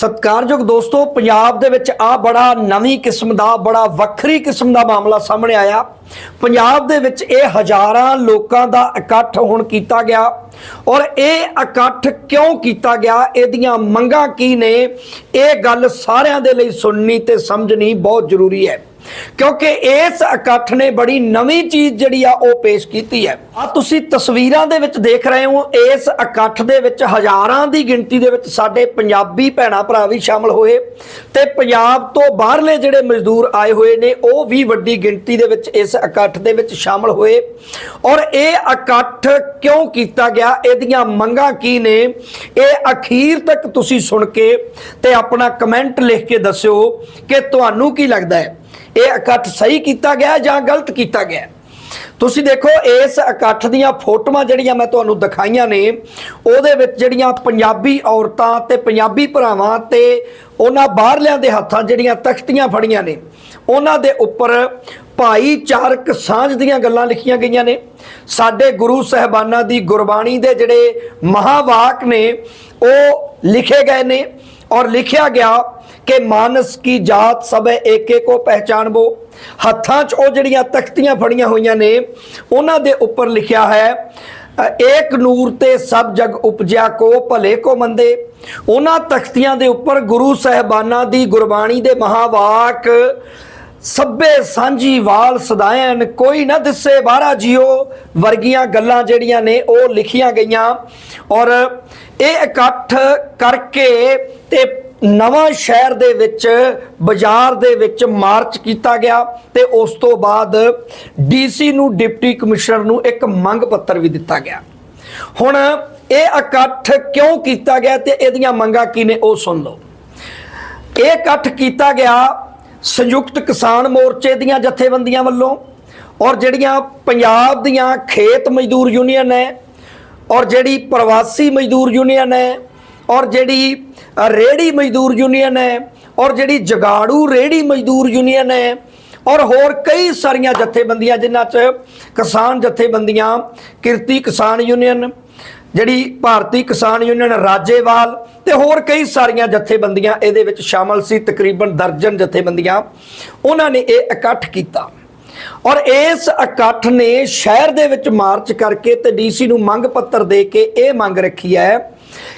ਸਤਿਕਾਰਯੋਗ ਦੋਸਤੋ, ਪੰਜਾਬ ਦੇ ਵਿੱਚ ਆ ਬੜਾ ਨਵੀਂ ਕਿਸਮ ਦਾ, ਬੜਾ ਵੱਖਰੀ ਕਿਸਮ ਦਾ ਮਾਮਲਾ ਸਾਹਮਣੇ ਆਇਆ। ਪੰਜਾਬ ਦੇ ਵਿੱਚ ਇਹ ਹਜ਼ਾਰਾਂ ਲੋਕਾਂ ਦਾ ਇਕੱਠ ਹੁਣ ਕੀਤਾ ਗਿਆ ਔਰ ਇਹ ਇਕੱਠ ਕਿਉਂ ਕੀਤਾ ਗਿਆ, ਇਹਦੀਆਂ ਮੰਗਾਂ ਕੀ ਨੇ, ਇਹ ਗੱਲ ਸਾਰਿਆਂ ਦੇ ਲਈ ਸੁਣਨੀ ਤੇ ਸਮਝਣੀ ਬਹੁਤ ਜ਼ਰੂਰੀ ਹੈ। ਕਿਉਂਕਿ ਇਸ ਇਕੱਠ ਨੇ ਬੜੀ ਨਵੀਂ ਚੀਜ਼ ਜਿਹੜੀ ਆ ਉਹ ਪੇਸ਼ ਕੀਤੀ ਹੈ। ਆ ਤੁਸੀਂ ਤਸਵੀਰਾਂ ਦੇ ਵਿੱਚ ਦੇਖ ਰਹੇ ਹੋ, ਇਸ ਇਕੱਠ ਦੇ ਵਿੱਚ ਹਜ਼ਾਰਾਂ ਦੀ ਗਿਣਤੀ ਦੇ ਵਿੱਚ ਸਾਡੇ ਪੰਜਾਬੀ ਭੈਣਾ ਭਰਾ ਵੀ ਸ਼ਾਮਲ ਹੋਏ ਤੇ ਪੰਜਾਬ ਤੋਂ ਬਾਹਰਲੇ ਜਿਹੜੇ ਮਜ਼ਦੂਰ ਆਏ ਹੋਏ ਨੇ, ਉਹ ਵੀ ਵੱਡੀ ਗਿਣਤੀ ਦੇ ਵਿੱਚ ਇਸ ਇਕੱਠ ਦੇ ਵਿੱਚ ਸ਼ਾਮਲ ਹੋਏ। ਔਰ ਇਹ ਇਕੱਠ ਕਿਉਂ ਕੀਤਾ ਗਿਆ, ਇਹਦੀਆਂ ਮੰਗਾਂ ਕੀ ਨੇ? ਇਹ ਅਖੀਰ ਤੱਕ ਤੁਸੀਂ ਸੁਣ ਕੇ ਤੇ ਆਪਣਾ ਕਮੈਂਟ ਲਿਖ ਕੇ ਦੱਸਿਓ ਕਿ ਤੁਹਾਨੂੰ ਕੀ ਲੱਗਦਾ ਹੈ? ਇਹ ਇਕੱਠ ਸਹੀ ਕੀਤਾ ਗਿਆ ਜਾਂ ਗਲਤ ਕੀਤਾ ਗਿਆ? ਤੁਸੀਂ ਦੇਖੋ, ਇਸ ਇਕੱਠ ਦੀਆਂ ਫੋਟੋਆਂ ਜਿਹੜੀਆਂ ਮੈਂ ਤੁਹਾਨੂੰ ਦਿਖਾਈਆਂ ਨੇ, ਉਹਦੇ ਵਿੱਚ ਜਿਹੜੀਆਂ ਪੰਜਾਬੀ ਔਰਤਾਂ ਤੇ ਪੰਜਾਬੀ ਭਰਾਵਾਂ ਤੇ ਉਹਨਾਂ ਬਾਹਰਲਿਆਂ ਦੇ ਹੱਥਾਂ ਜਿਹੜੀਆਂ ਤਖਤੀਆਂ ਫੜੀਆਂ ਨੇ, ਉਹਨਾਂ ਦੇ ਉੱਪਰ ਭਾਈਚਾਰਕ ਸਾਂਝ ਦੀਆਂ ਗੱਲਾਂ ਲਿਖੀਆਂ ਗਈਆਂ ਨੇ। ਸਾਡੇ ਗੁਰੂ ਸਹਿਬਾਨਾਂ ਦੀ ਗੁਰਬਾਣੀ ਦੇ ਜਿਹੜੇ ਮਹਾਵਾਕ ਨੇ, ਉਹ ਲਿਖੇ ਗਏ ਨੇ ਔਰ ਲਿਖਿਆ ਗਿਆ ਕਿ ਮਾਨਸ ਕੀ ਜਾਤ ਸਭੇ ਏਕੇ ਕੋ ਪਹਿਚਾਨਬੋ। ਹੱਥਾਂ 'ਚ ਉਹ ਜਿਹੜੀਆਂ ਤਖਤੀਆਂ ਫੜੀਆਂ ਹੋਈਆਂ ਨੇ, ਉਹਨਾਂ ਦੇ ਉੱਪਰ ਲਿਖਿਆ ਹੈ, ਏਕ ਨੂਰ ਤੇ ਸਭ ਜਗ ਉਪਜਿਆ ਕੋ, ਭਲੇ ਕੋ ਮੰਦੇ। ਉਹਨਾਂ ਤਖਤੀਆਂ ਦੇ ਉੱਪਰ ਗੁਰੂ ਸਹਿਬਾਨਾਂ ਦੀ ਗੁਰਬਾਣੀ ਦੇ ਮਹਾਵਾਕ ਸੱਬੇ ਸਾਂਝੀ ਵਾਲ ਸਦਾਇਨ, ਕੋਈ ਨਾ ਦਿਸੇ ਬਾਹਰਾ ਜਿਓ। ਵਰਗੀਆਂ ਗੱਲਾਂ ਜਿਹੜੀਆਂ ਨੇ, ਉਹ ਲਿਖੀਆਂ ਗਈਆਂ। ਔਰ ਇਹ ਇਕੱਠ ਕਰਕੇ ਤੇ ਨਵਾਂ ਸ਼ਹਿਰ ਦੇ ਵਿੱਚ, ਬਾਜ਼ਾਰ ਦੇ ਵਿੱਚ ਮਾਰਚ ਕੀਤਾ ਗਿਆ ਤੇ ਉਸ ਤੋਂ ਬਾਅਦ ਡੀਸੀ ਨੂੰ ਡਿਪਟੀ ਕਮਿਸ਼ਨਰ ਨੂੰ ਇੱਕ ਮੰਗ ਪੱਤਰ ਵੀ ਦਿੱਤਾ ਗਿਆ। ਹੁਣ ਇਹ ਇਕੱਠ ਕਿਉਂ ਕੀਤਾ ਗਿਆ ਤੇ ਇਹਦੀਆਂ ਮੰਗਾਂ ਕੀ ਨੇ ਉਹ ਸੁਣ ਲਓ। ਇਹ ਇਕੱਠ ਕੀਤਾ ਗਿਆ ਸੰਯੁਕਤ ਕਿਸਾਨ ਮੋਰਚੇ ਦੀਆਂ ਜਥੇਬੰਦੀਆਂ ਵੱਲੋਂ ਔਰ ਜਿਹੜੀਆਂ ਪੰਜਾਬ ਦੀਆਂ ਖੇਤ ਮਜ਼ਦੂਰ ਯੂਨੀਅਨ ਹੈ ਔਰ ਜਿਹੜੀ ਪ੍ਰਵਾਸੀ ਮਜ਼ਦੂਰ ਯੂਨੀਅਨ ਹੈ ਔਰ ਜਿਹੜੀ ਅ, ਰੇਹੜੀ ਮਜ਼ਦੂਰ ਯੂਨੀਅਨ ਹੈ ਔਰ ਜਿਹੜੀ ਜਗਾੜੂ ਰੇਹੜੀ ਮਜ਼ਦੂਰ ਯੂਨੀਅਨ ਹੈ ਔਰ ਹੋਰ ਕਈ ਸਾਰੀਆਂ ਜਥੇਬੰਦੀਆਂ ਜਿਨ੍ਹਾਂ 'ਚ ਕਿਸਾਨ ਜਥੇਬੰਦੀਆਂ ਕਿਰਤੀ ਕਿਸਾਨ ਯੂਨੀਅਨ ਜਿਹੜੀ ਭਾਰਤੀ ਕਿਸਾਨ ਯੂਨੀਅਨ ਰਾਜੇਵਾਲ ਤੇ ਹੋਰ ਕਈ ਸਾਰੀਆਂ ਜਥੇਬੰਦੀਆਂ ਇਹਦੇ ਵਿੱਚ ਸ਼ਾਮਲ ਸੀ ਤਕਰੀਬਨ ਦਰਜਨ ਜਥੇਬੰਦੀਆਂ ਉਹਨਾਂ ਨੇ ਇਹ ਇਕੱਠ ਕੀਤਾ। ਔਰ ਇਸ ਇਕੱਠ ਨੇ ਸ਼ਹਿਰ ਦੇ ਵਿੱਚ ਮਾਰਚ ਕਰਕੇ ਤੇ ਡੀਸੀ ਨੂੰ ਮੰਗ ਪੱਤਰ ਦੇ ਕੇ ਇਹ ਮੰਗ ਰੱਖੀ ਹੈ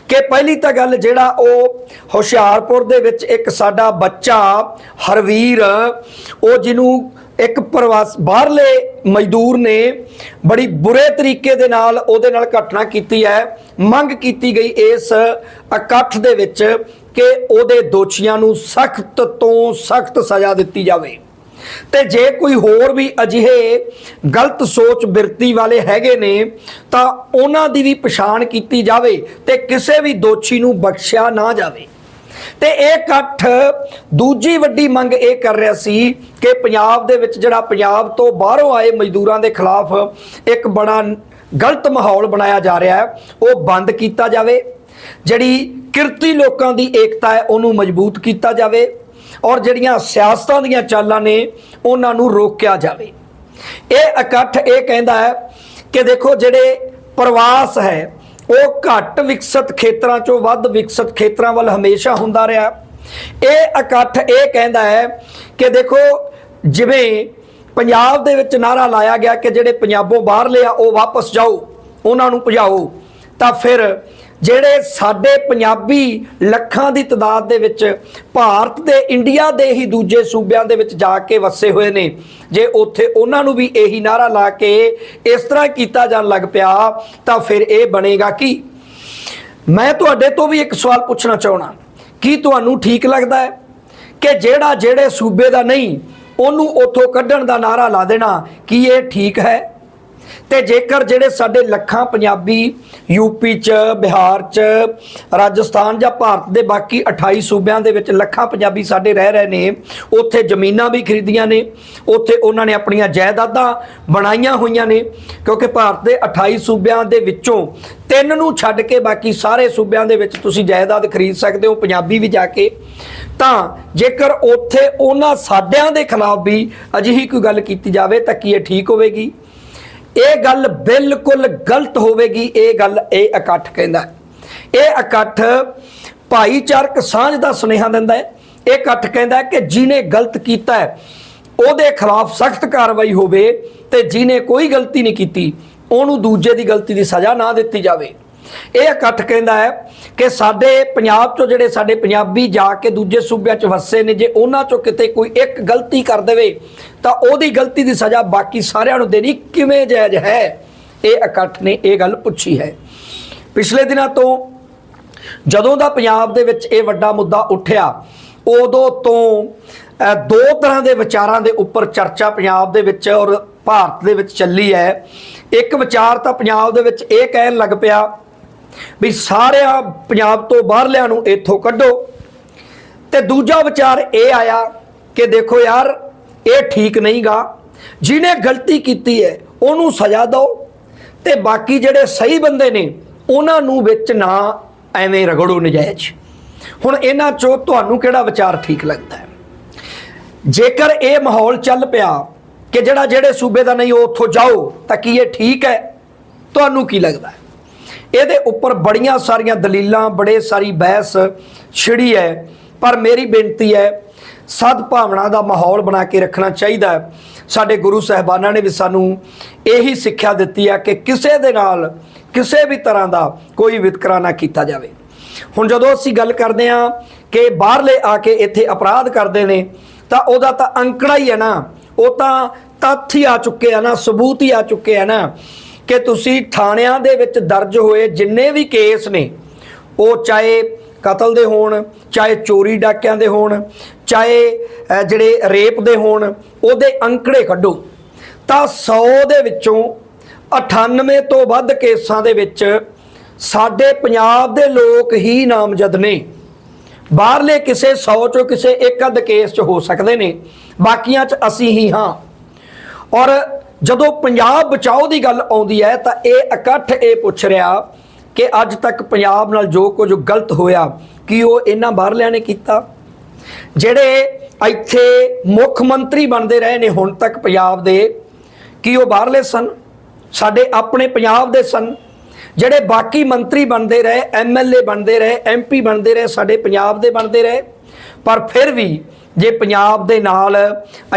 ਕਿ ਪਹਿਲੀ ਤਾਂ ਗੱਲ ਜਿਹੜਾ ਉਹ ਹੁਸ਼ਿਆਰਪੁਰ ਦੇ ਵਿੱਚ ਇੱਕ ਸਾਡਾ ਬੱਚਾ ਹਰਵੀਰ, ਉਹ ਜਿਹਨੂੰ ਇੱਕ ਪ੍ਰਵਾਸ, ਬਾਹਰਲੇ ਮਜ਼ਦੂਰ ਨੇ ਬੜੀ ਬੁਰੇ ਤਰੀਕੇ ਦੇ ਨਾਲ ਉਹਦੇ ਨਾਲ ਘਟਨਾ ਕੀਤੀ ਹੈ। ਮੰਗ ਕੀਤੀ ਗਈ ਇਸ ਇਕੱਠ ਦੇ ਵਿੱਚ ਕਿ ਉਹਦੇ ਦੋਸ਼ੀਆਂ ਨੂੰ ਸਖਤ ਤੋਂ ਸਖਤ ਸਜ਼ਾ ਦਿੱਤੀ ਜਾਵੇ। ਤੇ ਜੇ ਕੋਈ ਹੋਰ ਵੀ ਅਜਿਹੇ ਗਲਤ ਸੋਚ ਬਿਰਤੀ ਵਾਲੇ ਹੈਗੇ ਨੇ, ਤਾਂ ਉਹਨਾਂ ਦੀ ਵੀ ਪਛਾਣ ਕੀਤੀ ਜਾਵੇ ਤੇ ਕਿਸੇ ਵੀ ਦੋਸ਼ੀ ਨੂੰ ਬਖਸ਼ਿਆ ਨਾ ਜਾਵੇ। ਤੇ ਇਹ ਇਕੱਠ ਦੂਜੀ ਵੱਡੀ ਮੰਗ ਇਹ ਕਰ ਰਿਹਾ ਸੀ ਕਿ ਪੰਜਾਬ ਦੇ ਵਿੱਚ ਜਿਹੜਾ ਪੰਜਾਬ ਤੋਂ ਬਾਹਰੋਂ ਆਏ ਮਜ਼ਦੂਰਾਂ ਦੇ ਖਿਲਾਫ ਇੱਕ ਬੜਾ ਗਲਤ ਮਾਹੌਲ ਬਣਾਇਆ ਜਾ ਰਿਹਾ ਹੈ, ਉਹ ਬੰਦ ਕੀਤਾ ਜਾਵੇ। ਜਿਹੜੀ ਕਿਰਤੀ ਲੋਕਾਂ ਦੀ ਏਕਤਾ ਹੈ, ਉਹਨੂੰ ਮਜ਼ਬੂਤ ਕੀਤਾ ਜਾਵੇ। ਔਰ ਜਿਹੜੀਆਂ ਸਿਆਸਤਾਂ ਦੀਆਂ ਚਾਲਾਂ ਨੇ ਉਹਨਾਂ ਨੂੰ ਰੋਕਿਆ ਜਾਵੇ। ਇਹ ਇਕੱਠ ਇਹ ਕਹਿੰਦਾ ਹੈ ਕਿ ਦੇਖੋ ਜਿਹੜੇ ਪ੍ਰਵਾਸ ਹੈ, ਉਹ ਘੱਟ ਵਿਕਸਿਤ ਖੇਤਰਾਂ ਚੋਂ ਵੱਧ ਵਿਕਸਿਤ ਖੇਤਰਾਂ ਵੱਲ ਹਮੇਸ਼ਾ ਹੁੰਦਾ ਰਿਹਾ। ਇਹ ਇਕੱਠ ਇਹ ਕਹਿੰਦਾ ਹੈ ਕਿ ਦੇਖੋ ਜਿਵੇਂ ਪੰਜਾਬ ਦੇ ਵਿੱਚ ਨਾਰਾ ਲਾਇਆ ਗਿਆ ਕਿ ਜਿਹੜੇ ਪੰਜਾਬੋਂ ਬਾਹਰਲੇ ਆ ਉਹ ਵਾਪਸ ਜਾਓ, ਉਹਨਾਂ ਨੂੰ ਭਜਾਓ, ਤਾਂ ਫਿਰ ਜਿਹੜੇ ਸਾਡੇ ਪੰਜਾਬੀ ਲੱਖਾਂ ਦੀ ਤਦਾਦ ਦੇ ਵਿੱਚ ਭਾਰਤ ਤੇ ਇੰਡੀਆ ਦੇ ਹੀ ਦੂਜੇ ਸੂਬਿਆਂ ਦੇ ਵਿੱਚ ਜਾ ਕੇ ਵਸੇ ਹੋਏ ਨੇ, ਜੇ ਉੱਥੇ ਉਹਨਾਂ ਨੂੰ ਵੀ ਇਹੀ ਨਾਰਾ ਲਾ ਕੇ ਇਸ ਤਰ੍ਹਾਂ ਕੀਤਾ ਜਾਣ ਲੱਗ ਪਿਆ, ਤਾਂ ਫਿਰ ਇਹ ਬਣੇਗਾ ਕੀ? ਮੈਂ ਤੁਹਾਡੇ ਤੋਂ ਵੀ ਇੱਕ ਸਵਾਲ ਪੁੱਛਣਾ ਚਾਹਣਾ ਕੀ ਤੁਹਾਨੂੰ ਠੀਕ ਲੱਗਦਾ ਹੈ ਕਿ ਜਿਹੜਾ ਜਿਹੜੇ ਸੂਬੇ ਦਾ ਨਹੀਂ, ਉਹਨੂੰ ਉੱਥੋਂ ਕੱਢਣ ਦਾ ਨਾਰਾ ਲਾ ਦੇਣਾ, ਕੀ ਇਹ ਠੀਕ ਹੈ? ਤੇ ਜੇਕਰ ਜਿਹੜੇ ਸਾਡੇ ਲੱਖਾਂ ਪੰਜਾਬੀ ਯੂਪੀ ਚ, ਬਿਹਾਰ ਚ, ਰਾਜਸਥਾਨ ਜਾਂ ਭਾਰਤ ਦੇ ਬਾਕੀ 28 ਸੂਬਿਆਂ ਦੇ ਵਿੱਚ ਲੱਖਾਂ ਪੰਜਾਬੀ ਸਾਡੇ ਰਹਿ ਰਹੇ ਨੇ, ਉੱਥੇ ਜ਼ਮੀਨਾਂ ਵੀ ਖਰੀਦੀਆਂ ਨੇ, ਉੱਥੇ ਉਹਨਾਂ ਨੇ ਆਪਣੀਆਂ ਜਾਇਦਾਦਾਂ ਬਣਾਈਆਂ ਹੋਈਆਂ ਨੇ, ਕਿਉਂਕਿ ਭਾਰਤ ਦੇ 28 ਸੂਬਿਆਂ ਦੇ ਵਿੱਚੋਂ ਤਿੰਨ ਨੂੰ ਛੱਡ ਕੇ ਬਾਕੀ ਸਾਰੇ ਸੂਬਿਆਂ ਦੇ ਵਿੱਚ ਤੁਸੀਂ ਜਾਇਦਾਦ ਖਰੀਦ ਸਕਦੇ ਹੋ, ਪੰਜਾਬੀ ਵੀ ਜਾ ਕੇ, ਤਾਂ ਜੇਕਰ ਉੱਥੇ ਉਹਨਾਂ ਸਾਡਿਆਂ ਦੇ ਖਿਲਾਫ ਵੀ ਅਜਿਹੀ ਕੋਈ ਗੱਲ ਕੀਤੀ ਜਾਵੇ ਤਾਂ ਕੀ ਇਹ ਠੀਕ ਹੋਵੇਗੀ? ਇਹ ਗੱਲ ਬਿਲਕੁਲ ਗਲਤ ਹੋਵੇਗੀ, ਇਹ ਗੱਲ ਇਹ ਇਕੱਠ ਕਹਿੰਦਾ ਇਹ ਇਕੱਠ ਭਾਈਚਾਰਕ ਸਾਂਝ ਦਾ ਸੁਨੇਹਾ ਦਿੰਦਾ ਹੈ। ਇਹ ਇਕੱਠ ਕਹਿੰਦਾ ਕਿ ਜਿਹਨੇ ਗਲਤ ਕੀਤਾ ਹੈ, ਉਹਦੇ ਖਿਲਾਫ ਸਖਤ ਕਾਰਵਾਈ ਹੋਵੇ ਤੇ ਜਿਹਨੇ ਕੋਈ ਗਲਤੀ ਨਹੀਂ ਕੀਤੀ, ਉਹਨੂੰ ਦੂਜੇ ਦੀ ਗਲਤੀ ਦੀ ਸਜ਼ਾ ਨਾ ਦਿੱਤੀ ਜਾਵੇ। ਇਹ ਇਕੱਠ ਕਹਿੰਦਾ ਹੈ ਕਿ ਸਾਡੇ ਪੰਜਾਬ ਚੋਂ ਜਿਹੜੇ ਸਾਡੇ ਪੰਜਾਬੀ ਜਾ ਕੇ ਦੂਜੇ ਸੂਬਿਆਂ 'ਚ ਵਸੇ ਨੇ ਜੇ ਉਹਨਾਂ ਚੋਂ ਕਿਤੇ ਕੋਈ ਇੱਕ ਗਲਤੀ ਕਰ ਦੇਵੇ ਤਾਂ ਉਹਦੀ ਗਲਤੀ ਦੀ ਸਜ਼ਾ ਬਾਕੀ ਸਾਰਿਆਂ ਨੂੰ ਦੇਣੀ ਕਿਵੇਂ ਜਾਇਜ਼ ਹੈ? ਇਹ ਇਕੱਠ ਨੇ ਇਹ ਗੱਲ ਪੁੱਛੀ ਹੈ। ਪਿਛਲੇ ਦਿਨਾਂ ਤੋਂ ਜਦੋਂ ਦਾ ਪੰਜਾਬ ਦੇ ਵਿੱਚ ਇਹ ਵੱਡਾ ਮੁੱਦਾ ਉੱਠਿਆ ਉਦੋਂ ਤੋਂ ਅ, ਦੋ ਤਰ੍ਹਾਂ ਦੇ ਵਿਚਾਰਾਂ ਦੇ ਉੱਪਰ ਚਰਚਾ ਪੰਜਾਬ ਦੇ ਵਿੱਚ ਔਰ ਭਾਰਤ ਦੇ ਵਿੱਚ ਚੱਲੀ ਹੈ। ਇੱਕ ਵਿਚਾਰ ਤਾਂ ਪੰਜਾਬ ਦੇ ਵਿੱਚ ਇਹ ਕਹਿਣ ਲੱਗ ਪਿਆ ਵੀ ਸਾਰਿਆਂ ਪੰਜਾਬ ਤੋਂ ਬਾਹਰਲਿਆਂ ਨੂੰ ਇੱਥੋਂ ਕੱਢੋ। ਤੇ ਦੂਜਾ ਵਿਚਾਰ ਇਹ ਆਇਆ ਕਿ ਦੇਖੋ ਯਾਰ, ਇਹ ਠੀਕ ਨਹੀਂਗਾ। ਜਿਹਨੇ ਗਲਤੀ ਕੀਤੀ ਹੈ, ਉਹਨੂੰ ਸਜ਼ਾ ਦਿਓ। ਤੇ ਬਾਕੀ ਜਿਹੜੇ ਸਹੀ ਬੰਦੇ ਨੇ, ਉਹਨਾਂ ਨੂੰ ਵਿੱਚ ਨਾ ਐਵੇਂ ਰਗੜੋ ਨਜਾਇਜ਼। ਹੁਣ ਇਹਨਾਂ ਚੋਂ ਤੁਹਾਨੂੰ ਕਿਹੜਾ ਵਿਚਾਰ ਠੀਕ ਲੱਗਦਾ ਹੈ? ਜੇਕਰ ਇਹ ਮਾਹੌਲ ਚੱਲ ਪਿਆ ਕਿ ਜਿਹੜਾ ਜਿਹੜੇ ਸੂਬੇ ਦਾ ਨਹੀਂ, ਉਹ ਉੱਥੋਂ ਜਾਓ, ਤਾਂ ਕੀ ਇਹ ਠੀਕ ਹੈ? ਤੁਹਾਨੂੰ ਕੀ ਲੱਗਦਾ ਇਹਦੇ ਉੱਪਰ ਬੜੀਆਂ ਸਾਰੀਆਂ ਦਲੀਲਾਂ, ਬੜੇ ਸਾਰੀ ਬਹਿਸ ਛਿੜੀ ਹੈ। ਪਰ ਮੇਰੀ ਬੇਨਤੀ ਹੈ ਸਦਭਾਵਨਾ ਦਾ ਮਾਹੌਲ ਬਣਾ ਕੇ ਰੱਖਣਾ ਚਾਹੀਦਾ ਹੈ। ਸਾਡੇ ਗੁਰੂ ਸਾਹਿਬਾਨਾਂ ਨੇ ਵੀ ਸਾਨੂੰ ਇਹੀ ਸਿੱਖਿਆ ਦਿੱਤੀ ਹੈ ਕਿ ਕਿਸੇ ਦੇ ਨਾਲ ਕਿਸੇ ਵੀ ਤਰ੍ਹਾਂ ਦਾ ਕੋਈ ਵਿਤਕਰਾ ਨਾ ਕੀਤਾ ਜਾਵੇ। ਹੁਣ ਜਦੋਂ ਅਸੀਂ ਗੱਲ ਕਰਦੇ ਹਾਂ ਕਿ ਬਾਹਰਲੇ ਆ ਕੇ ਇੱਥੇ ਅਪਰਾਧ ਕਰਦੇ ਨੇ, ਤਾਂ ਉਹਦਾ ਤਾਂ ਅੰਕੜਾ ਹੀ ਹੈ ਨਾ। ਉਹ ਤਾਂ ਤੱਥ ਹੀ ਆ ਚੁੱਕੇ ਆ ਨਾ, ਸਬੂਤ ਹੀ ਆ ਚੁੱਕੇ ਆ ਨਾ। ਕਿ ਤੁਸੀਂ ਥਾਣਿਆਂ ਦੇ ਵਿੱਚ ਦਰਜ ਹੋਏ ਜਿੰਨੇ ਵੀ ਕੇਸ ਨੇ, ਉਹ ਚਾਹੇ ਕਤਲ ਦੇ ਹੋਣ, ਚਾਹੇ ਚੋਰੀ ਡਾਕਿਆਂ ਦੇ ਹੋਣ, ਚਾਹੇ ਜਿਹੜੇ ਰੇਪ ਦੇ ਹੋਣ, ਉਹਦੇ ਅੰਕੜੇ ਕੱਢੋ। ਤਾਂ 100 ਦੇ ਵਿੱਚੋਂ 98 ਤੋਂ ਵੱਧ ਕੇਸਾਂ ਦੇ ਵਿੱਚ ਸਾਡੇ ਪੰਜਾਬ ਦੇ ਲੋਕ ਹੀ ਨਾਮਜ਼ਦ ਨੇ। ਬਾਹਰਲੇ ਕਿਸੇ 100 ਚੋਂ ਕਿਸੇ ਇੱਕ ਅੱਧ ਕੇਸ 'ਚ ਹੋ ਸਕਦੇ ਨੇ। ਬਾਕੀਆਂ 'ਚ ਅਸੀਂ ਹੀ ਹਾਂ। ਔਰ ਜਦੋਂ ਪੰਜਾਬ ਬਚਾਓ ਦੀ ਗੱਲ ਆਉਂਦੀ ਹੈ ਤਾਂ ਇਹ ਇਕੱਠ ਇਹ ਪੁੱਛ ਰਿਹਾ ਕਿ ਅੱਜ ਤੱਕ ਪੰਜਾਬ ਨਾਲ ਜੋ ਕੁਝ ਗਲਤ ਹੋਇਆ, ਕੀ ਉਹ ਇਹਨਾਂ ਬਾਹਰਲਿਆਂ ਨੇ ਕੀਤਾ? ਜਿਹੜੇ ਇੱਥੇ ਮੁੱਖ ਮੰਤਰੀ ਬਣਦੇ ਰਹੇ ਨੇ ਹੁਣ ਤੱਕ ਪੰਜਾਬ ਦੇ, ਕੀ ਉਹ ਬਾਹਰਲੇ ਸਨ? ਸਾਡੇ ਆਪਣੇ ਪੰਜਾਬ ਦੇ ਸਨ। ਜਿਹੜੇ ਬਾਕੀ ਮੰਤਰੀ ਬਣਦੇ ਰਹੇ ਐਮਐਲਏ ਬਣਦੇ ਰਹੇ ਐਮਪੀ ਬਣਦੇ ਰਹੇ, ਸਾਡੇ ਪੰਜਾਬ ਦੇ ਬਣਦੇ ਰਹੇ। ਪਰ ਫਿਰ ਵੀ ਜੇ ਪੰਜਾਬ ਦੇ ਨਾਲ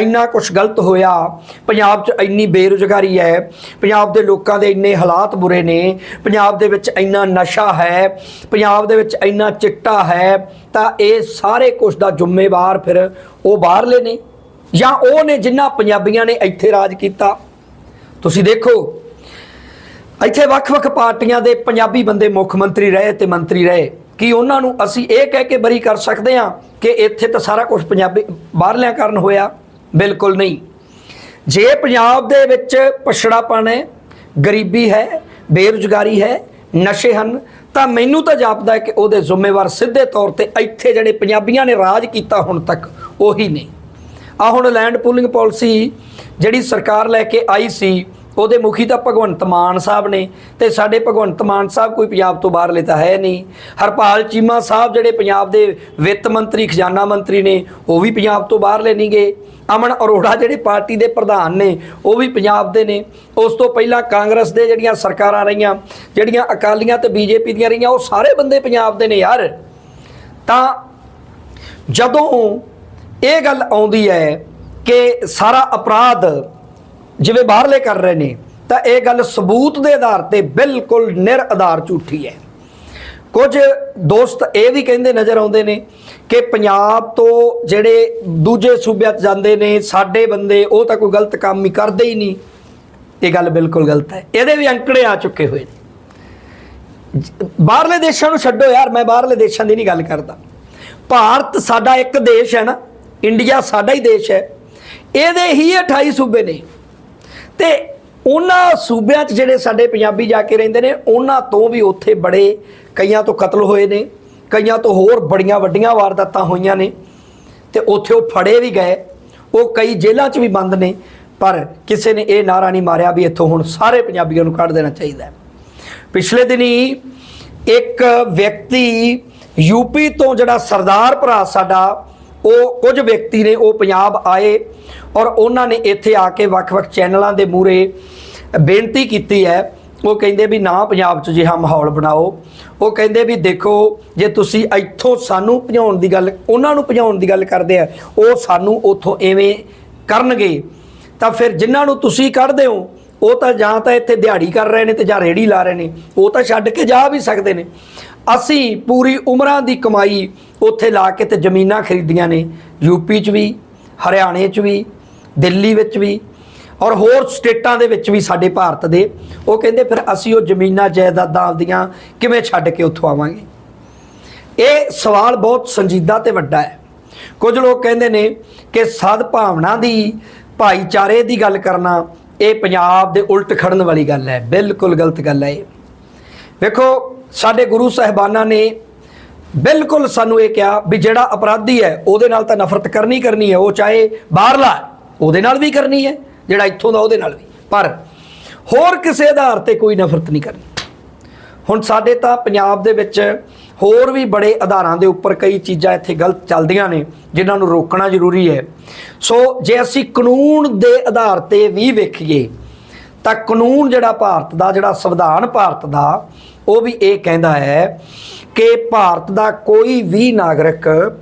ਇੰਨਾ ਕੁਝ ਗਲਤ ਹੋਇਆ, ਪੰਜਾਬ 'ਚ ਇੰਨੀ ਬੇਰੁਜ਼ਗਾਰੀ ਹੈ, ਪੰਜਾਬ ਦੇ ਲੋਕਾਂ ਦੇ ਇੰਨੇ ਹਾਲਾਤ ਬੁਰੇ ਨੇ, ਪੰਜਾਬ ਦੇ ਵਿੱਚ ਇੰਨਾ ਨਸ਼ਾ ਹੈ, ਪੰਜਾਬ ਦੇ ਵਿੱਚ ਇੰਨਾ ਚਿੱਟਾ ਹੈ, ਤਾਂ ਇਹ ਸਾਰੇ ਕੁਝ ਦਾ ਜ਼ਿੰਮੇਵਾਰ ਫਿਰ ਉਹ ਬਾਹਰਲੇ ਨੇ ਜਾਂ ਉਹ ਨੇ ਜਿਨ੍ਹਾਂ ਪੰਜਾਬੀਆਂ ਨੇ ਇੱਥੇ ਰਾਜ ਕੀਤਾ। ਤੁਸੀਂ ਦੇਖੋ, ਇੱਥੇ ਵੱਖ-ਵੱਖ ਪਾਰਟੀਆਂ ਦੇ ਪੰਜਾਬੀ ਬੰਦੇ ਮੁੱਖ ਮੰਤਰੀ ਰਹੇ ਤੇ ਮੰਤਰੀ ਰਹੇ। ਕਿ ਉਹਨਾਂ ਨੂੰ ਅਸੀਂ ਇਹ ਕਹਿ ਕੇ ਬਰੀ ਕਰ ਸਕਦੇ ਹਾਂ ਕਿ ਇੱਥੇ ਤਾਂ ਸਾਰਾ ਕੁਝ ਪੰਜਾਬੀ ਬਾਹਰਲਿਆਂ ਕਾਰਨ ਹੋਇਆ। ਬਿਲਕੁਲ ਨਹੀਂ। ਜੇ ਪੰਜਾਬ ਦੇ ਵਿੱਚ ਪਛੜਾਪਣ ਹੈ, ਗਰੀਬੀ ਹੈ, ਬੇਰੁਜ਼ਗਾਰੀ ਹੈ, ਨਸ਼ੇ ਹਨ, ਤਾਂ ਮੈਨੂੰ ਤਾਂ ਜਾਪਦਾ ਹੈ ਕਿ ਉਹਦੇ ਜ਼ਿੰਮੇਵਾਰ ਸਿੱਧੇ ਤੌਰ ਤੇ ਇੱਥੇ ਜਿਹੜੇ ਪੰਜਾਬੀਆਂ ਨੇ ਰਾਜ ਕੀਤਾ ਹੁਣ ਤੱਕ, ਉਹੀ ਨੇ। ਆ ਹੁਣ ਲੈਂਡ ਪੂਲਿੰਗ ਪਾਲਿਸੀ ਜਿਹੜੀ ਸਰਕਾਰ ਲੈ ਕੇ ਆਈ ਸੀ ਉਹਦੇ ਮੁਖੀ ਤਾਂ ਭਗਵੰਤ ਮਾਨ ਸਾਹਿਬ ਨੇ ਤੇ ਸਾਡੇ ਭਗਵੰਤ ਮਾਨ ਸਾਹਿਬ ਕੋਈ ਪੰਜਾਬ ਤੋਂ ਬਾਹਰਲੇ ਤਾਂ ਹੈ ਨਹੀਂ। ਹਰਪਾਲ ਚੀਮਾ ਸਾਹਿਬ ਜਿਹੜੇ ਪੰਜਾਬ ਦੇ ਵਿੱਤ ਮੰਤਰੀ, ਖਜ਼ਾਨਾ ਮੰਤਰੀ ਨੇ, ਉਹ ਵੀ ਪੰਜਾਬ ਤੋਂ ਬਾਹਰਲੇ ਨਹੀਂ ਗਏ। ਅਮਨ ਅਰੋੜਾ ਜਿਹੜੇ ਪਾਰਟੀ ਦੇ ਪ੍ਰਧਾਨ ਨੇ, ਉਹ ਵੀ ਪੰਜਾਬ ਦੇ ਨੇ। ਉਸ ਤੋਂ ਪਹਿਲਾਂ ਕਾਂਗਰਸ ਦੇ ਜਿਹੜੀਆਂ ਸਰਕਾਰਾਂ ਰਹੀਆਂ, ਜਿਹੜੀਆਂ ਅਕਾਲੀਆਂ ਤੇ ਬੀਜੇਪੀ ਦੀਆਂ ਰਹੀਆਂ, ਉਹ ਸਾਰੇ ਬੰਦੇ ਪੰਜਾਬ ਦੇ ਨੇ ਯਾਰ। ਤਾਂ ਜਦੋਂ ਇਹ ਗੱਲ ਆਉਂਦੀ ਹੈ ਕਿ ਸਾਰਾ ਅਪਰਾਧ ਜਿਵੇਂ ਬਾਹਰਲੇ ਕਰ ਰਹੇ ਨੇ, ਤਾਂ ਇਹ ਗੱਲ ਸਬੂਤ ਦੇ ਆਧਾਰ ਤੇ ਬਿਲਕੁਲ ਨਿਰ ਆਧਾਰ ਝੂਠੀ ਹੈ। ਕੁਝ ਦੋਸਤ ਇਹ ਵੀ ਕਹਿੰਦੇ ਨਜ਼ਰ ਆਉਂਦੇ ਨੇ ਕਿ ਪੰਜਾਬ ਤੋਂ ਜਿਹੜੇ ਦੂਜੇ ਸੂਬਿਆਂ 'ਚ ਜਾਂਦੇ ਨੇ, ਸਾਡੇ ਬੰਦੇ ਉਹ ਤਾਂ ਕੋਈ ਗਲਤ ਕੰਮ ਹੀ ਕਰਦੇ ਹੀ ਨਹੀਂ। ਇਹ ਗੱਲ ਬਿਲਕੁਲ ਗਲਤ ਹੈ। ਇਹਦੇ ਵੀ ਅੰਕੜੇ ਆ ਚੁੱਕੇ ਹੋਏ ਨੇ। ਬਾਹਰਲੇ ਦੇਸ਼ਾਂ ਨੂੰ ਛੱਡੋ ਯਾਰ, ਮੈਂ ਬਾਹਰਲੇ ਦੇਸ਼ਾਂ ਦੀ ਨਹੀਂ ਗੱਲ ਕਰਦਾ। ਭਾਰਤ ਸਾਡਾ ਇੱਕ ਦੇਸ਼ ਹੈ ਨਾ, ਇੰਡੀਆ ਸਾਡਾ ਹੀ ਦੇਸ਼ ਹੈ। ਇਹਦੇ ਹੀ 28 ਸੂਬੇ ਨੇ। ਤੇ ਉਹਨਾਂ ਸੂਬਿਆਂ 'ਚ ਜਿਹੜੇ ਸਾਡੇ ਪੰਜਾਬੀ ਜਾ ਕੇ ਰਹਿੰਦੇ ਨੇ, ਉਹਨਾਂ ਤੋਂ ਵੀ ਉੱਥੇ ਬੜੇ ਕਈਆਂ ਤੋਂ ਕਤਲ ਹੋਏ ਨੇ, ਕਈਆਂ ਤੋਂ ਹੋਰ ਬੜੀਆਂ ਵੱਡੀਆਂ ਵਾਰਦਾਤਾਂ ਹੋਈਆਂ ਨੇ ਤੇ ਉੱਥੇ ਉਹ ਫੜੇ ਵੀ ਗਏ। ਉਹ ਕਈ ਜੇਲ੍ਹਾਂ 'ਚ ਵੀ ਬੰਦ ਨੇ, ਪਰ ਕਿਸੇ ਨੇ ਇਹ ਨਾਰਾ ਨਹੀਂ ਮਾਰਿਆ ਵੀ ਇੱਥੋਂ ਹੁਣ ਸਾਰੇ ਪੰਜਾਬੀਆਂ ਨੂੰ ਕੱਢ ਦੇਣਾ ਚਾਹੀਦਾ ਪਿਛਲੇ ਦਿਨੀ ਇੱਕ ਵਿਅਕਤੀ ਯੂਪੀ ਤੋਂ ਜਿਹੜਾ ਸਰਦਾਰ ਭਰਾ ਸਾਡਾ ਉਹ ਕੁਝ ਵਿਅਕਤੀ ਨੇ ਉਹ ਪੰਜਾਬ ਆਏ ਔਰ ਉਹਨਾਂ ਨੇ ਇੱਥੇ ਆ ਕੇ ਵੱਖ-ਵੱਖ ਚੈਨਲਾਂ ਦੇ ਮੂਹਰੇ ਬੇਨਤੀ ਕੀਤੀ ਹੈ। ਉਹ ਕਹਿੰਦੇ ਵੀ ਨਾ ਪੰਜਾਬ 'ਚ ਜਿਹਾ ਮਾਹੌਲ ਬਣਾਓ। ਉਹ ਕਹਿੰਦੇ ਵੀ ਦੇਖੋ, ਜੇ ਤੁਸੀਂ ਇੱਥੋਂ ਸਾਨੂੰ ਭਜਾਉਣ ਦੀ ਗੱਲ, ਉਹਨਾਂ ਨੂੰ ਭਜਾਉਣ ਦੀ ਗੱਲ ਕਰਦੇ ਆ, ਉਹ ਸਾਨੂੰ ਉੱਥੋਂ ਐਵੇਂ ਕਰਨਗੇ। ਤਾਂ ਫਿਰ ਜਿਨ੍ਹਾਂ ਨੂੰ ਤੁਸੀਂ ਕੱਢਦੇ ਹੋ, ਉਹ ਤਾਂ ਜਾਂ ਤਾਂ ਇੱਥੇ ਦਿਹਾੜੀ ਕਰ ਰਹੇ ਨੇ ਤੇ ਜਾਂ ਰੇੜੀ ਲਾ ਰਹੇ ਨੇ, ਉਹ ਤਾਂ ਛੱਡ ਕੇ ਜਾ ਵੀ ਸਕਦੇ ਨੇ। ਅਸੀਂ ਪੂਰੀ ਉਮਰਾਂ ਦੀ ਕਮਾਈ ਉੱਥੇ ਲਾ ਕੇ ਤੇ ਜ਼ਮੀਨਾਂ ਖਰੀਦੀਆਂ ਨੇ ਯੂਪੀ 'ਚ ਵੀ, ਹਰਿਆਣੇ 'ਚ ਵੀ, ਦਿੱਲੀ ਵਿੱਚ ਵੀ ਔਰ ਹੋਰ ਸਟੇਟਾਂ ਦੇ ਵਿੱਚ ਵੀ ਸਾਡੇ ਭਾਰਤ ਦੇ। ਉਹ ਕਹਿੰਦੇ ਫਿਰ ਅਸੀਂ ਉਹ ਜ਼ਮੀਨਾਂ, ਜਾਇਦਾਦਾਂ ਆਪਦੀਆਂ ਕਿਵੇਂ ਛੱਡ ਕੇ ਉੱਥੋਂ ਆਵਾਂਗੇ? ਇਹ ਸਵਾਲ ਬਹੁਤ ਸੰਜੀਦਾ ਤੇ ਵੱਡਾ ਹੈ। ਕੁਝ ਲੋਕ ਕਹਿੰਦੇ ਨੇ ਕਿ ਸਦ ਭਾਵਨਾ ਦੀ, ਭਾਈਚਾਰੇ ਦੀ ਗੱਲ ਕਰਨਾ ਇਹ ਪੰਜਾਬ ਦੇ ਉਲਟ ਖੜਨ ਵਾਲੀ ਗੱਲ ਹੈ। ਬਿਲਕੁਲ ਗਲਤ ਗੱਲ ਹੈ ਇਹ। ਵੇਖੋ ਸਾਡੇ ਗੁਰੂ ਸਾਹਿਬਾਨਾਂ ਨੇ ਬਿਲਕੁਲ ਸਾਨੂੰ ਇਹ ਕਿਹਾ ਵੀ ਜਿਹੜਾ ਅਪਰਾਧੀ ਹੈ, ਉਹਦੇ ਨਾਲ ਤਾਂ ਨਫ਼ਰਤ ਕਰਨੀ ਕਰਨੀ ਹੈ, ਉਹ ਚਾਹੇ ਬਾਹਰਲਾ ਉਹਦੇ ਨਾਲ ਵੀ ਕਰਨੀ ਹੈ, ਜਿਹੜਾ ਇੱਥੋਂ ਦਾ ਉਹਦੇ ਨਾਲ ਵੀ। ਪਰ ਹੋਰ ਕਿਸੇ ਆਧਾਰ ਤੇ ਕੋਈ ਨਫ਼ਰਤ ਨਹੀਂ ਕਰਨੀ। ਹੁਣ ਸਾਡੇ ਤਾਂ ਪੰਜਾਬ ਦੇ ਵਿੱਚ ਹੋਰ ਵੀ ਬੜੇ ਆਧਾਰਾਂ ਦੇ ਉੱਪਰ ਕਈ ਚੀਜ਼ਾਂ ਇੱਥੇ ਗਲਤ ਚੱਲਦੀਆਂ ਨੇ, ਜਿਨ੍ਹਾਂ ਨੂੰ ਰੋਕਣਾ ਜ਼ਰੂਰੀ ਹੈ। ਸੋ ਜੇ ਅਸੀਂ ਕਾਨੂੰਨ ਦੇ ਆਧਾਰ ਤੇ ਵੀ ਵੇਖੀਏ, ਤਾਂ ਕਾਨੂੰਨ ਜਿਹੜਾ ਭਾਰਤ ਦਾ, ਜਿਹੜਾ ਸੰਵਿਧਾਨ ਭਾਰਤ ਦਾ ਉਹ ਵੀ ਇਹ ਕਹਿੰਦਾ ਹੈ ਕਿ ਭਾਰਤ ਦਾ ਕੋਈ ਵੀ ਨਾਗਰਿਕ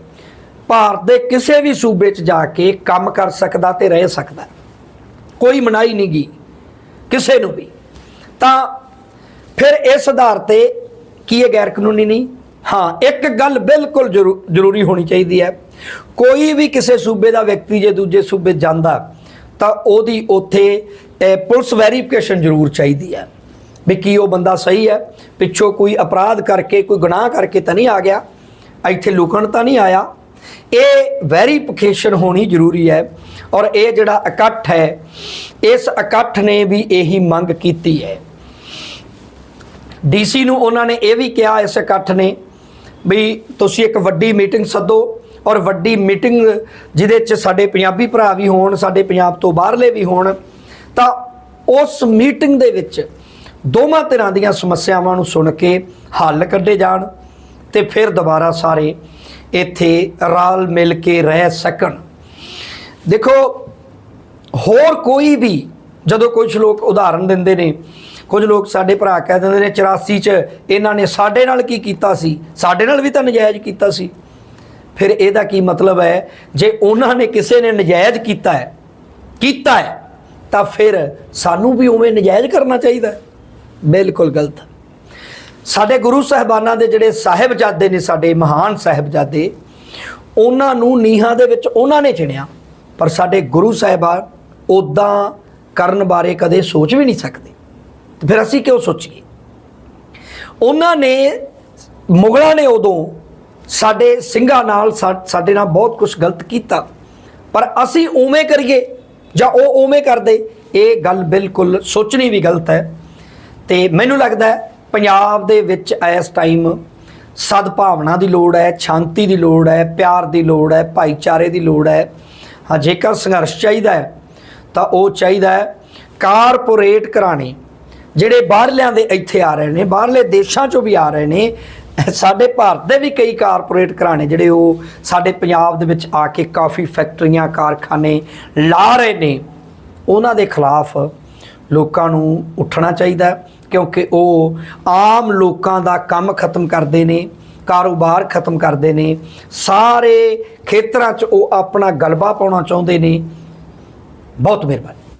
ਭਾਰਤ ਦੇ ਕਿਸੇ ਵੀ ਸੂਬੇ 'ਚ ਜਾ ਕੇ ਕੰਮ ਕਰ ਸਕਦਾ ਤੇ ਰਹਿ ਸਕਦਾ। ਕੋਈ ਮਨਾਹੀ ਨਹੀਂ ਗੀ, ਕਿਸੇ ਨੂੰ ਵੀ। ਤਾਂ ਫਿਰ ਇਸ ਆਧਾਰ ਤੇ ਕੀ ਇਹ ਗੈਰ ਕਾਨੂੰਨੀ ਨਹੀਂ? ਹਾਂ, ਇੱਕ ਗੱਲ ਬਿਲਕੁਲ ਜ਼ਰੂ- ਜ਼ਰੂਰੀ ਹੋਣੀ ਚਾਹੀਦੀ ਹੈ। ਕੋਈ ਵੀ ਕਿਸੇ ਸੂਬੇ ਦਾ ਵਿਅਕਤੀ ਜੇ ਦੂਜੇ ਸੂਬੇ ਜਾਂਦਾ, ਤਾਂ ਉਹਦੀ ਉੱਥੇ ਪੁਲਿਸ ਵੈਰੀਫਿਕੇਸ਼ਨ ਜ਼ਰੂਰ ਚਾਹੀਦੀ ਹੈ। ਵੀ ਕੀ ਉਹ ਬੰਦਾ ਸਹੀ ਹੈ? ਪਿੱਛੋਂ ਕੋਈ ਅਪਰਾਧ ਕਰਕੇ, ਕੋਈ ਗੁਨਾਹ ਕਰਕੇ ਤਾਂ ਨਹੀਂ ਆ ਗਿਆ? ਇੱਥੇ ਲੁਕਣ ਤਾਂ ਨਹੀਂ ਆਇਆ? ਇਹ ਵੈਰੀਫਿਕੇਸ਼ਨ ਹੋਣੀ ਜ਼ਰੂਰੀ ਹੈ ਔਰ ਇਹ ਜਿਹੜਾ ਇਕੱਠ ਹੈ, ਇਸ ਇਕੱਠ ਨੇ ਵੀ ਇਹੀ ਮੰਗ ਕੀਤੀ ਹੈ। ਡੀਸੀ ਨੂੰ ਉਹਨਾਂ ਨੇ ਇਹ ਵੀ ਕਿਹਾ ਇਸ ਇਕੱਠ ਨੇ ਵੀ ਤੁਸੀਂ ਇੱਕ ਵੱਡੀ ਮੀਟਿੰਗ ਸੱਦੋ ਔਰ ਵੱਡੀ ਮੀਟਿੰਗ ਜਿਹਦੇ 'ਚ ਸਾਡੇ ਪੰਜਾਬੀ ਭਰਾ ਵੀ ਹੋਣ, ਸਾਡੇ ਪੰਜਾਬ ਤੋਂ ਬਾਹਰਲੇ ਵੀ ਹੋਣ, ਤਾਂ ਉਸ ਮੀਟਿੰਗ ਦੇ ਵਿੱਚ ਦੋਵਾਂ ਤਰ੍ਹਾਂ ਦੀਆਂ ਸਮੱਸਿਆਵਾਂ ਨੂੰ ਸੁਣ ਕੇ ਹੱਲ ਕੱਢੇ ਜਾਣ ਤੇ ਫਿਰ ਦੁਬਾਰਾ ਸਾਰੇ ਇੱਥੇ ਰਲ ਮਿਲ ਕੇ ਰਹਿ ਸਕਣ। ਦੇਖੋ, ਹੋਰ ਕੋਈ ਵੀ ਜਦੋਂ ਕੁਝ ਲੋਕ ਉਦਾਹਰਨ ਦਿੰਦੇ ਨੇ, ਕੁਝ ਲੋਕ ਸਾਡੇ ਭਰਾ ਕਹਿ ਦਿੰਦੇ ਨੇ 84 ਚ ਇਹਨਾਂ ਨੇ ਸਾਡੇ ਨਾਲ ਕੀ ਕੀਤਾ ਸੀ? ਸਾਡੇ ਨਾਲ ਵੀ ਤਾਂ ਨਜਾਇਜ਼ ਕੀਤਾ ਸੀ। ਫਿਰ ਇਹਦਾ ਕੀ ਮਤਲਬ ਹੈ? ਜੇ ਉਹਨਾਂ ਨੇ ਕਿਸੇ ਨੇ ਨਜਾਇਜ਼ ਕੀਤਾ ਹੈ ਕੀਤਾ ਹੈ, ਤਾਂ ਫਿਰ ਸਾਨੂੰ ਵੀ ਉਵੇਂ ਨਜਾਇਜ਼ ਕਰਨਾ ਚਾਹੀਦਾ ਹੈ। ਬਿਲਕੁਲ ਗਲਤ। ਸਾਡੇ ਗੁਰੂ ਸਾਹਿਬਾਨਾਂ ਦੇ ਜਿਹੜੇ ਸਾਹਿਬਜ਼ਾਦੇ ਨੇ, ਸਾਡੇ ਮਹਾਨ ਸਾਹਿਬਜ਼ਾਦੇ, ਉਹਨਾਂ ਨੂੰ ਨੀਹਾਂ ਦੇ ਵਿੱਚ ਉਹਨਾਂ ਨੇ ਚਿਣਿਆ, ਪਰ ਸਾਡੇ ਗੁਰੂ ਸਾਹਿਬਾਨ ਉਦਾਂ ਕਰਨ ਬਾਰੇ ਕਦੇ ਸੋਚ ਵੀ ਨਹੀਂ ਸਕਦੇ। ਤੇ ਫਿਰ ਅਸੀਂ ਕਿਉਂ ਸੋਚੀਏ? ਉਹਨਾਂ ਨੇ, ਮੁਗਲਾਂ ਨੇ ਉਦੋਂ ਸਾਡੇ ਸਿੰਘਾਂ ਨਾਲ ਸਾਡੇ ਨਾਲ ਬਹੁਤ ਕੁਝ ਗਲਤ ਕੀਤਾ, ਪਰ ਅਸੀਂ ਉਵੇਂ ਕਰੀਏ ਜਾਂ ਉਹ ਉਵੇਂ ਕਰਦੇ, ਇਹ ਗੱਲ ਬਿਲਕੁਲ ਸੋਚਣੀ ਵੀ ਗਲਤ ਹੈ। ਤੇ ਮੈਨੂੰ ਲੱਗਦਾ ਹੈ ਪੰਜਾਬ ਦੇ ਵਿੱਚ ਇਸ ਟਾਈਮ ਸਦਭਾਵਨਾ ਦੀ ਲੋੜ ਹੈ, ਸ਼ਾਂਤੀ ਦੀ ਲੋੜ ਹੈ, ਪਿਆਰ ਦੀ ਲੋੜ ਹੈ, ਭਾਈਚਾਰੇ ਦੀ ਲੋੜ ਹੈ। ਹਾਂ, ਜੇਕਰ ਸੰਘਰਸ਼ ਚਾਹੀਦਾ ਹੈ, ਤਾਂ ਉਹ ਚਾਹੀਦਾ ਹੈ ਕਾਰਪੋਰੇਟ ਘਰਾਣੇ, ਜਿਹੜੇ ਬਾਹਰਲਿਆਂ ਦੇ ਇੱਥੇ ਆ ਰਹੇ ਨੇ, ਬਾਹਰਲੇ ਦੇਸ਼ਾਂ ਚੋਂ ਵੀ ਆ ਰਹੇ ਨੇ, ਸਾਡੇ ਭਾਰਤ ਦੇ ਵੀ ਕਈ ਕਾਰਪੋਰੇਟ ਘਰਾਣੇ ਜਿਹੜੇ ਉਹ ਸਾਡੇ ਪੰਜਾਬ ਦੇ ਵਿੱਚ ਆ ਕੇ ਕਾਫੀ ਫੈਕਟਰੀਆਂ, ਕਾਰਖਾਨੇ ਲਾ ਰਹੇ ਨੇ। ਉਹਨਾਂ ਦੇ ਖਿਲਾਫ ਲੋਕਾਂ ਨੂੰ ਉੱਠਣਾ ਚਾਹੀਦਾ ਕਿਉਂਕਿ ਉਹ ਆਮ ਲੋਕਾਂ ਦਾ ਕੰਮ ਖਤਮ ਕਰਦੇ ਨੇ, ਕਾਰੋਬਾਰ ਖਤਮ ਕਰਦੇ ਨੇ, ਸਾਰੇ ਖੇਤਰਾਂ 'ਚ ਉਹ ਆਪਣਾ ਗਲਬਾ ਪਾਉਣਾ ਚਾਹੁੰਦੇ ਨੇ। ਬਹੁਤ ਮਿਹਰਬਾਨੀ।